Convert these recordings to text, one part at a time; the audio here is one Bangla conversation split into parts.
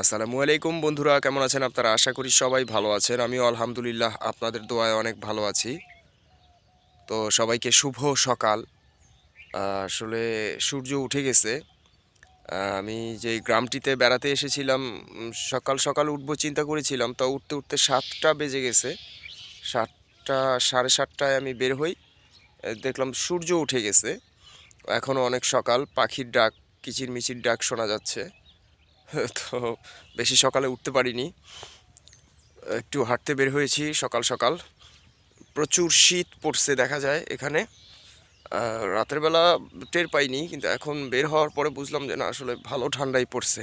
আসসালামু আলাইকুম বন্ধুরা, কেমন আছেন আপনারা? আশা করি সবাই ভালো আছেন। আমিও আলহামদুলিল্লাহ আপনাদের দোয়ায় অনেক ভালো আছি। তো সবাইকে শুভ সকাল। আসলে সূর্য উঠে গেছে। আমি যে গ্রামটিতে বেড়াতে এসেছিলাম সকাল সকাল উঠবো চিন্তা করেছিলাম, তো উঠতে উঠতে সাতটা বেজে গেছে। সাতটা, সাড়ে সাতটায় আমি বের হই। দেখলাম সূর্য উঠে গেছে। এখনও অনেক সকাল, পাখির ডাক, কিচিরমিচির ডাক শোনা যাচ্ছে। তো বেশি সকালে উঠতে পারিনি। একটু হাঁটতে বের হয়েছি সকাল সকাল। প্রচুর শীত পড়ছে দেখা যায় এখানে। রাতের বেলা টের পাইনি কিন্তু এখন বের হওয়ার পরে বুঝলাম যে না, আসলে ভালো ঠান্ডাই পড়ছে।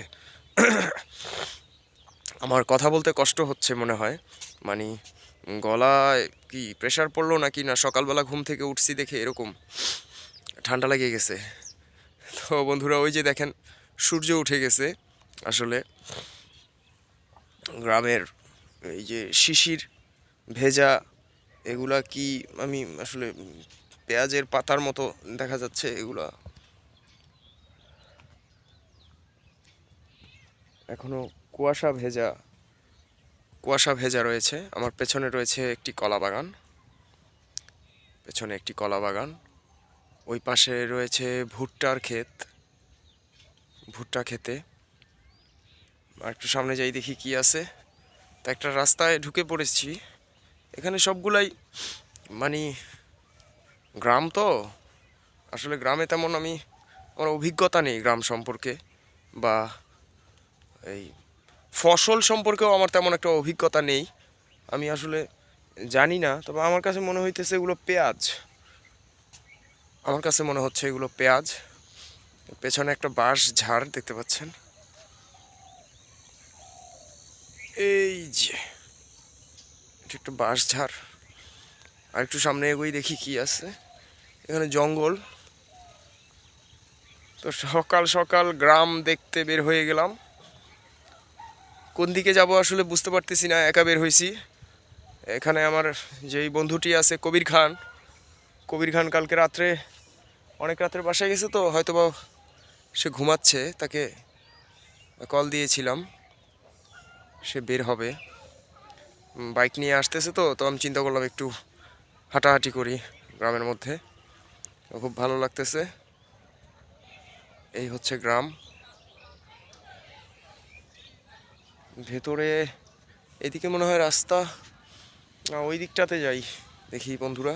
আমার কথা বলতে কষ্ট হচ্ছে মনে হয়। মানে গলায় কি প্রেশার পড়ল নাকি না? সকালবেলা ঘুম থেকে উঠছি দেখে এরকম ঠান্ডা লেগে গেছে। তো বন্ধুরা, ওই যে দেখেন, সূর্য উঠে গেছে। আসলে গ্রামের এই যে শিশির, ভেজা, এগুলা কি আমি আসলে পেঁয়াজের পাতার মতো দেখা যাচ্ছে এগুলা? এখনও কুয়াশা ভেজা কুয়াশা ভেজা রয়েছে। আমার পেছনে রয়েছে একটি কলা বাগান। পেছনে একটি কলা বাগান। ওই পাশে রয়েছে ভুট্টার ক্ষেত। ভুট্টা খেতে। একটু সামনে যাই দেখি কি আছে। তা একটা রাস্তায় ঢুকে পড়েছি। এখানে সবগুলাই মানে গ্রাম তো? আসলে গ্রামে তেমন আমি, আমার অভিজ্ঞতা নেই গ্রাম সম্পর্কে। বা এই ফসল সম্পর্কেও আমার তেমন একটা অভিজ্ঞতা নেই। আমি আসলে জানি না, তবে আমার কাছে মনে হইতেছে এগুলো পেঁয়াজ। আমার কাছে মনে হচ্ছে এগুলো পেঁয়াজ। পেছনে একটা বাঁশ ঝাড় দেখতে পাচ্ছেন। এই যে এটা একটা বাঁশ ঝাড়, আর একটু সামনে এগোই দেখি কি আছে। এখানে জঙ্গল। তো সকাল সকাল গ্রাম দেখতে বের হয়ে গেলাম। কোন দিকে যাব আসলে বুঝতে পারতেছি না, একা বের হয়েছি। এখানে আমার যেই বন্ধুটি আছে কবির খান। কবির খান কালকে রাত্রে, অনেক রাত্রে বাসায় গেছে তো হয়তো সে ঘুমাচ্ছে, তাকে কল দিয়েছিলাম। সে বের হবে। বাইক নিয়ে আসতেছে তো তো আমি চিন্তা করলাম একটু হাঁটাহাঁটি করি গ্রামের মধ্যে। খুব ভালো লাগতেছে। এই হচ্ছে গ্রাম। ভেতরে এদিকে মনে হয় রাস্তা। ওই দিকটাতে যাই দেখি বন্ধুরা।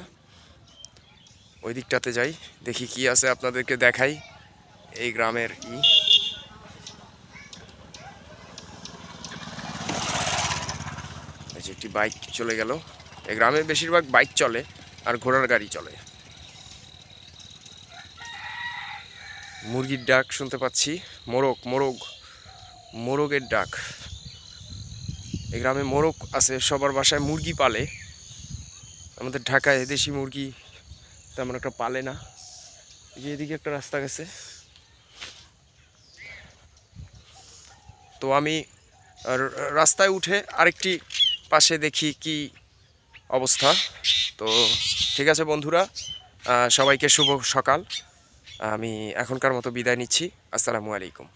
ওই দিকটাতে যাই, দেখি কি আছে আপনাদেরকে দেখাই। এই গ্রামের ই এই যে একটি বাইক চলে গেল। এই গ্রামে বেশিরভাগ বাইক চলে আর ঘোড়ার গাড়ি চলে। মুরগির ডাক শুনতে পাচ্ছি। মোরগ মোরগ, মোরগের ডাক। এই গ্রামে মোরগ আছে, সবার বাসায় মুরগি পালে। আমাদের ঢাকায় দেশি মুরগি তেমন একটা পালে না। যে এদিকে একটা রাস্তা গেছে। তো আমি রাস্তায় উঠে আরেকটি পাশে দেখি কি অবস্থা। তো ঠিক আছে বন্ধুরা সবাইকে শুভ সকাল। আমি এখনকার মতো বিদায় নিচ্ছি। আসসালামু আলাইকুম।